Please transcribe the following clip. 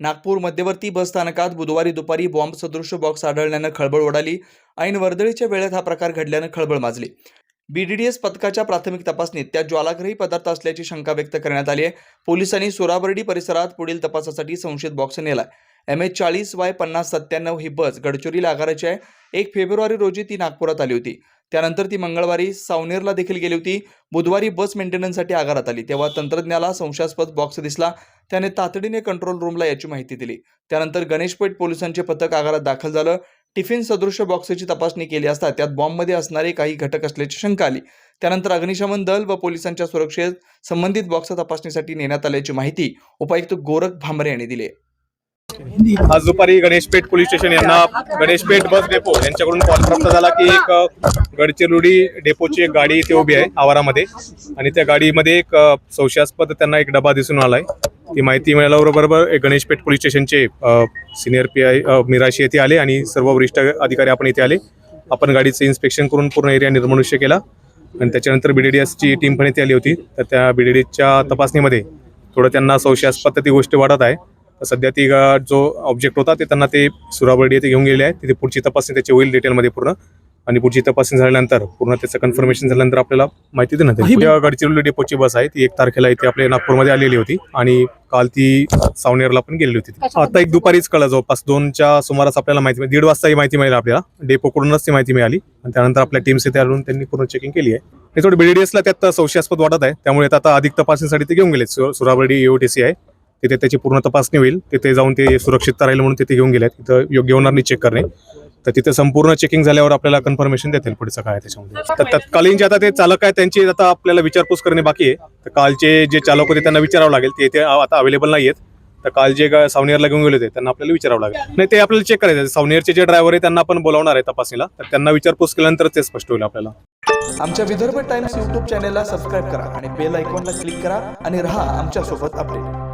नागपूर मध्यवर्ती बस स्थानकात बुधवारी दुपारी बॉम्ब सदृश बॉक्स आढळल्यानं खळबळ उडाली. ऐन वर्दळीच्या वेळेत हा प्रकार घडल्यानं खळबळ माजली. बीडीडीएस पथकाच्या प्राथमिक तपासणीत त्यात ज्वालाग्रही पदार्थ असल्याची शंका व्यक्त करण्यात आली आहे. पोलिसांनी सोराबर्डी परिसरात पुढील तपासासाठी संशयित बॉक्स नेला एम एच चाळीस वाय पन्नास सत्त्याण्णव ही बस गडचिरोली आगाराची आहे. एक फेब्रुवारी रोजी ती नागपुरात आली होती. त्यानंतर ती मंगळवारी सावनेरला देखील गेली होती. बुधवारी बस मेंटेनन्ससाठी आगारात आली. तेव्हा तंत्रज्ञाला संशयास्पद बॉक्स दिसला. त्याने तातडीने कंट्रोल रूमला याची माहिती दिली. त्यानंतर गणेशपेठ पोलिसांचे पथक आगारात दाखल झालं. टिफिन सदृश्य बॉक्सची तपासणी केली असता त्यात बॉम्बमध्ये असणारे काही घटक असल्याची शंका आली. त्यानंतर अग्निशमन दल व पोलिसांच्या सुरक्षेत संबंधित बॉक्स तपासणीसाठी नेण्यात आल्याची माहिती उपायुक्त गोरख भांबरे यांनी दिली आज दुपारी गणेशपेठ पोलीस स्टेशन यांना गणेशपेठ बस डेपो यांच्याकडून कॉल प्राप्त झाला की एक गडचिरोडी गडचिरोली डेपोची एक गाडी इथे उभी आहे आवारामध्ये. आणि त्या गाडीमध्ये एक संशयास्पद त्यांना एक डबा दिसून आलाय. ती माहिती मिळाल्याबरोबर एक गणेशपेठ पोलीस स्टेशनचे सिनियर पी आय मिराशी येथे आले आणि सर्व वरिष्ठ अधिकारी आपण इथे आले. आपण गाडीचं इन्स्पेक्शन करून पूर्ण एरिया निर्मनुष्य केला. आणि त्याच्यानंतर बीडीडीएसची टीम पण इथे आली होती. तर त्या बीडीडीच्या तपासणीमध्ये थोडं त्यांना संशयास्पद ती गोष्ट वाढत आहे. सध्या ती जो ऑब्जेक्ट होता ते त्यांना ते सुराबर्डी येथे घेऊन गेले आहे तिथे पुढची तपासणी त्याची होईल डिटेलमध्ये पूर्ण. आणि पुढची तपासणी झाल्यानंतर पूर्ण त्याचं कन्फर्मेशन झाल्यानंतर आपल्याला माहिती देण्यात येईल. या गडचिरोली डेपोची बस आहे. ती एक तारखेला इथे आपल्या नागपूरमध्ये आलेली होती. आणि काल ती सावनेरला पण गेलेली होती. आता एक दुपारीच कळलं जवळपास. दोनच्या सुमारास आपल्याला माहिती मिळाली. दीड वाजता ही माहिती मिळाली आपल्याला. डेपोकडूनच ती माहिती मिळाली. आणि त्यानंतर आपल्या टीम्स इथे आणून त्यांनी पूर्ण चेकिंग केली आहे. हे थोडं बीडीएसला त्यात संशयास्पद वाटत आहे. त्यामुळे आता अधिक तपासणीसाठी ते घेऊन गेले सुराबर्डी एओटीसी आहे. तिथे त्याची पूर्ण तपासणी होईल. तिथे जाऊन ते सुरक्षितता राहील म्हणून तिथे घेऊन गेलेत. तिथं योग्य होणार नाही चेक करणे. तर तिथे संपूर्ण चेकिंग झाल्यावर आपल्याला कन्फर्मेशन देतील पुढचं काय त्याच्यामध्ये. तर तत्कालीन जे आता ते चालक आहे त्यांची आता आपल्याला विचारपूस करणे बाकी आहे. तर कालचे जे चालक होते त्यांना विचारावं लागेल. ते इथे आता अवेलेबल नाही आहेत तर काल जे सावनेरला घेऊन गेले होते त्यांना आपल्याला विचारावं लागेल. नाही ते आपल्याला चेक करायचं आहे. सावनेरचे जे ड्रायव्हर आहे त्यांना आपण बोलावणार आहे तपासणीला. तर त्यांना विचारपूस केल्यानंतर ते स्पष्ट होईल आपल्याला. आमच्या विदर्भ टाइम्स यूट्यूब चॅनेलला सबस्क्राईब करा आणि बेल आयकॉनला क्लिक करा आणि रहा आमच्यासोबत अपडेट